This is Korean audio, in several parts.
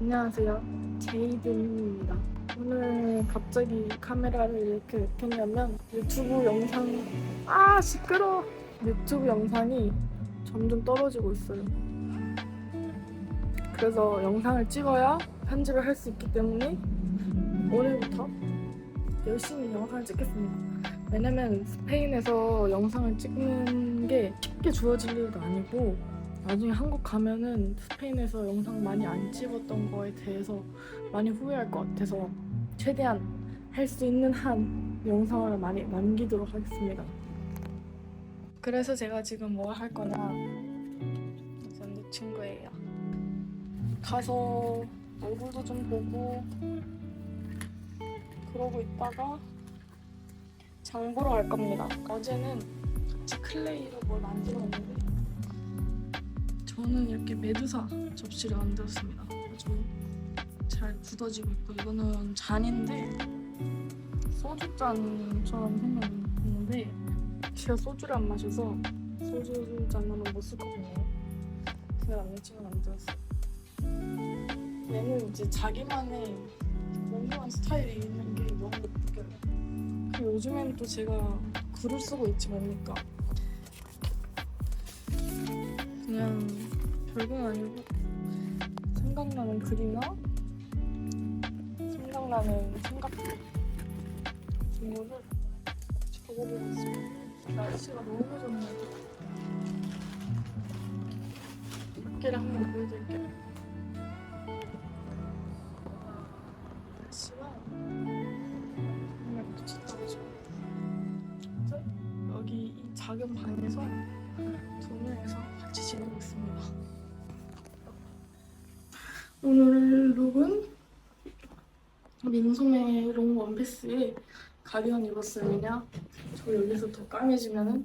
안녕하세요. 제이든입니다. 오늘 갑자기 카메라를 이렇게 켰냐면 유튜브 영상 아 시끄러. 유튜브 영상이 점점 떨어지고 있어요. 그래서 영상을 찍어야 편집을 할 수 있기 때문에 오늘부터 열심히 영상을 찍겠습니다. 왜냐면 스페인에서 영상을 찍는 게 쉽게 주어질 일도 아니고 나중에 한국 가면은 스페인에서 영상 많이 안 찍었던 거에 대해서 많이 후회할 것 같아서 최대한 할 수 있는 한 영상을 많이 남기도록 하겠습니다. 그래서 제가 지금 뭘 할 거냐 우선 내 친구예요. 가서 얼굴도 좀 보고 그러고 있다가 장 보러 갈 겁니다. 어제는 같이 클레이로 뭘 만들었는데 저는 이렇게 메두사 접시를 만들었습니다. 아주 잘 굳어지고 있고 이거는 잔인데 소주 잔처럼 생겼는데 제가 소주를 안 마셔서 소주 잔으로 못쓸 거거든요. 그래서 남자친구 만들었어요. 얘는 이제 자기만의 몽롱한 스타일이 있는 게 너무 웃겨요. 그리고 요즘에는 또 제가 글을 쓰고 있지 뭡니까? 그냥 별건 아니고 생각나는 글이나 생각나는 생각들 이런 거를 적어보고 있습니다. 날씨가 너무 좋네요. 밖에를 한번 보여드릴게요. 오늘 룩은 민소매 롱 원피스에 가디건. 왜냐? 저 여기서 더 까매지면은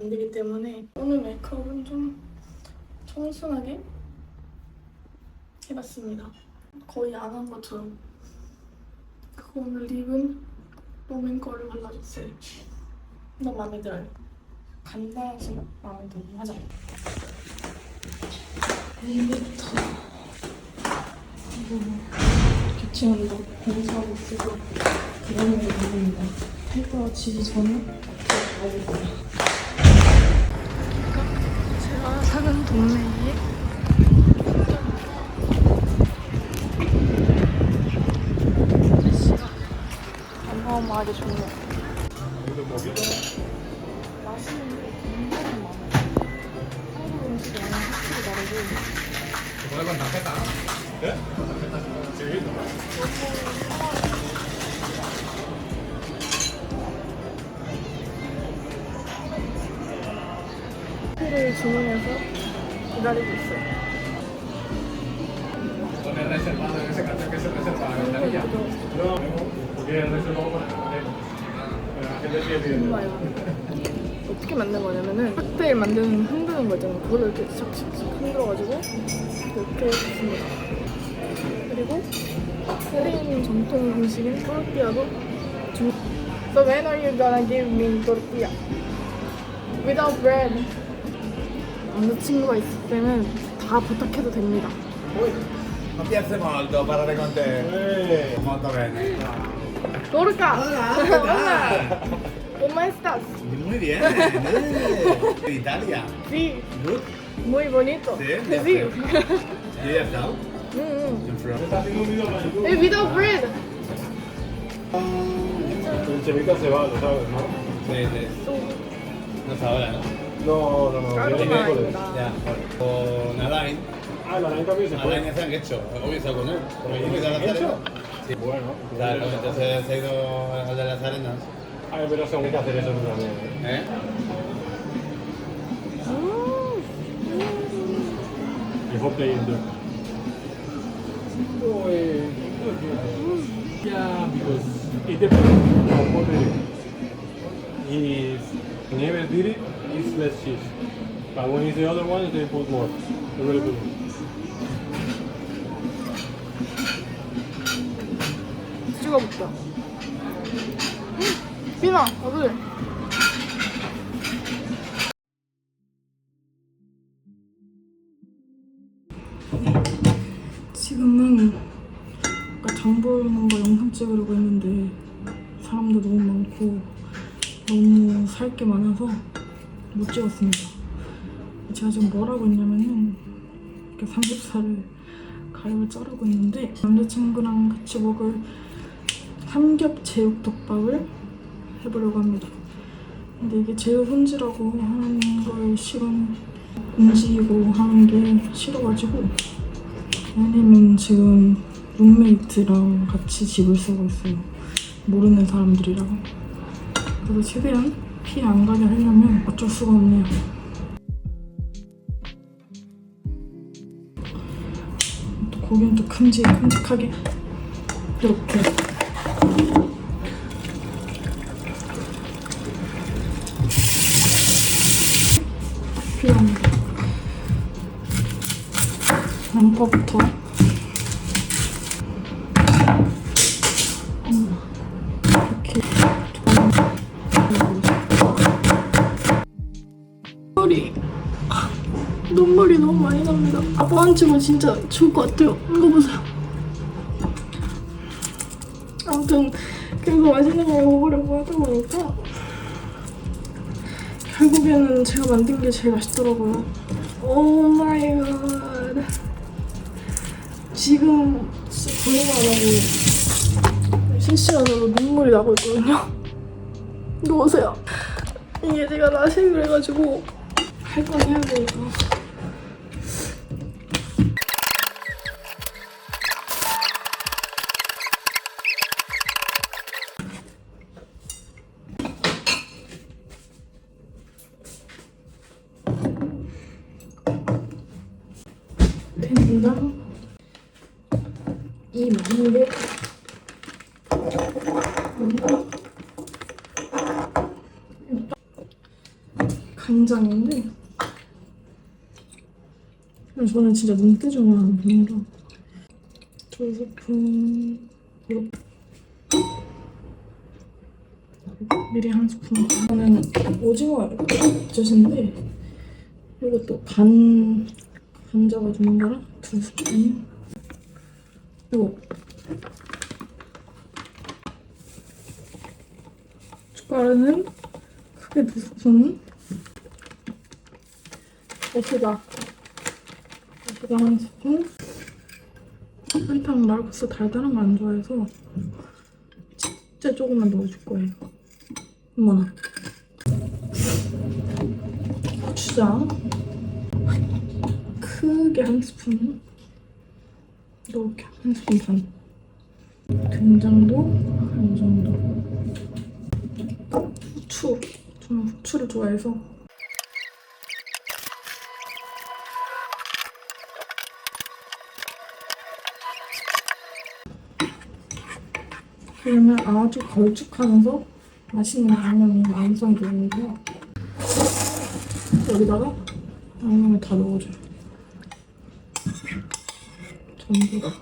안 되기 때문에 오늘 메이크업은 좀 청순하게 해봤습니다. 거의 안 한 것처럼. 그리고 오늘 립은 로맨 거를 발라줬어요. 너무 마음에 들어요. 간단하지만 마음에 들어 하자. 엘리베이터. 이거 교체한다. 공사하고 있어서 그러는 게 모릅니다. 해가 지기 전에 가야 거야. 제가 사는 동네에 날씨가 어마어마하게 좋네요. 맛있는 게 확실히 다르고 커피를 주문해서 기다리고 있어요. 정말 어떻게 만든 거냐면은 칵테일 만드는 흔드는 거 있잖아요. 그거를 이렇게 샥샥샥 흔들어가지고 이렇게 했습니다. 그리고 스페인 전통 음식인 토르띠아도 주... So when are you gonna give me tortilla? Without bread. 남자친구가 있을 때는 다 부탁해도 됩니다. Non piace molto parlare con te. Molto bene. Turca! Hola! ¿Cómo estás? Muy bien. Eh, Italia. Sí, Good. muy bonito. Sí, Sí. You have now? 음, 음. I'm from. Eh, without bread. El chelita se va, lo sabes, ¿no? Sí, sí. No es ahora, ¿no? No, no, no. No, miércoles. Ya. Con Alain. Ah, la neta también se Alain fue. ya se han hecho. Hoy está con él. ¿Hecho? Sí. Bueno. Claro, entonces se ha ido al de las arenas. Aí eu só um café fazer coisa mesmo. É? Eu vou pra ele. Oi. Yeah, because it depends on what it is. If never did it, it's less cheese. But when it's the other one, they put more. muito really good. It's too good. 비나, 어디? 장 보는 거 영상 찍으려고 했는데 사람도 너무 많고 너무 살 게 많아서 못 찍었습니다. 제가 지금 뭘 하고 있냐면은 이렇게 삼겹살을 가위로 자르고 있는데 남자친구랑 같이 먹을 삼겹 제육 덮밥을 해보려고 합니다. 근데 이게 제육 손질하고 하는 걸 시간 움직이고 하는 게 싫어가지고 왜냐면 지금 룸메이트랑 같이 집을 쓰고 있어요. 모르는 사람들이랑. 그래서 최대한 피해 안 가게 하려면 어쩔 수가 없네요. 또 고기는 또 큼직 큼직하게 이렇게 이렇게 눈물이 너무 많이 납니다. 아빠한 집은 진짜 좋을 것 같아요. 이거 보세요. 아무튼 그래서 맛있는 걸 먹으려고 하다 보니까 결국에는 제가 만든 게 제일 맛있더라고요. 오 마이 갓. 지금 거짓말 안 하고 실시간으로 눈물이 나고 있거든요. 보세요. 이게 제가 라식을 해가지고 할 건 해야 되니까. 게 간장인데? 저는 진짜 눈대중한 분이라 두 스푼 미리 한 스푼. 저는 오징어 젓인데 이것도 간 감자가 주는 거랑 두 스푼 그리고 숟가락은 크게 두 스푼 에스다. 에스다 한 스푼. 설탕 말국수 달달한 거 안 좋아해서 진짜 조금만 넣어줄 거예요. 어머나. 고추장 크게 한 스푼 이렇게 한 스푼 반. 된장도 한 정도. 후추. 저는 후추를 좋아해서. 그러면 아주 걸쭉하면서 맛있는 양념이 완성이 되는데요. 여기다가 양념을 다 넣어줘요 전부 다.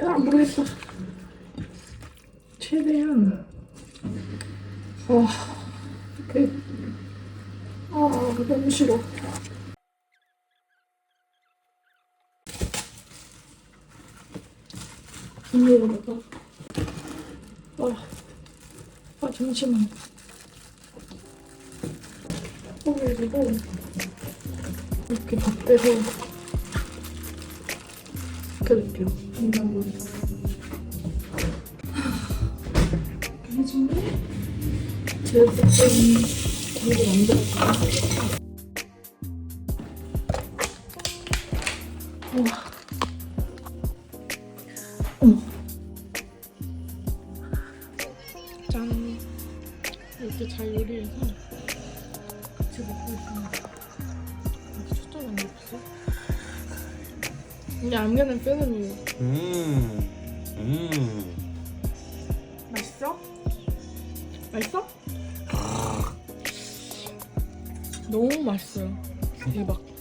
야, 모르겠어. 최대한. 와, 이렇게. 아, 너무 싫어. 비닐에다가. 아, 아, 잠시만. 포기해주고, 이렇게 밥 빼서 시켜줄게요. 짠. 이렇게 잘 요리해서 같이 먹고 있습니다. 이렇게 안 잡혔어? 이게 안개는 빼는 이유. Mmm. Mmm. 맛있어? 맛있어? 너무 맛있어요. 대박.